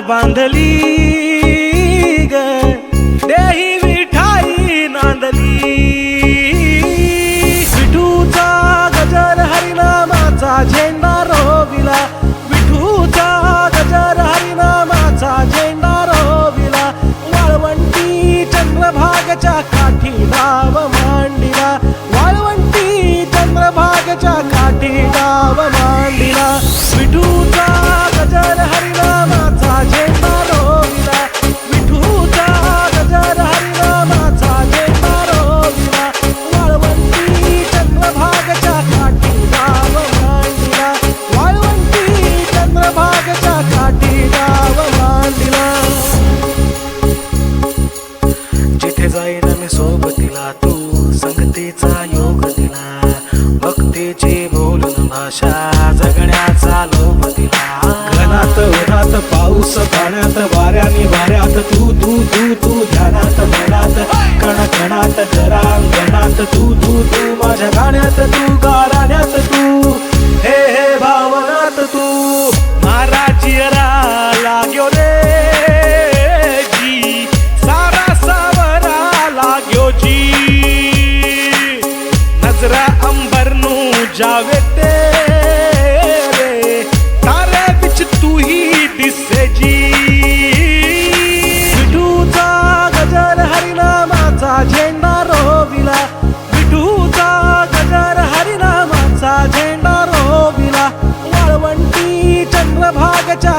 बांधली ग. देही विठाई नांदली. विठूचा गजर हरिनामाचा झेंडा रोविला. विठूचा गजर हरिनामाचा झेंडा रोविला. वाळवंटी चंद्रभागच्या काठी सोबतीला तू संगतीचा योग दिला. भक्तीची बोलून भाषा जगण्याचा लोभ दिला. घनात उन्हात पाऊस पाण्यात वाऱ्याने वाऱ्यात तू तू तू तू ध्यानात मनात कण कणात घरांगणात तू तू तू माझ्या गाण्यात तू गा अंबरनू जावे तेरे। तारे बिच तू ही दिसे जी। विठूचा गजर हरिनामाचा झेंडा रोविला। विठूचा गजर हरिनामाचा झेंडा रोविला। वाळवंटी चंद्रभागच्या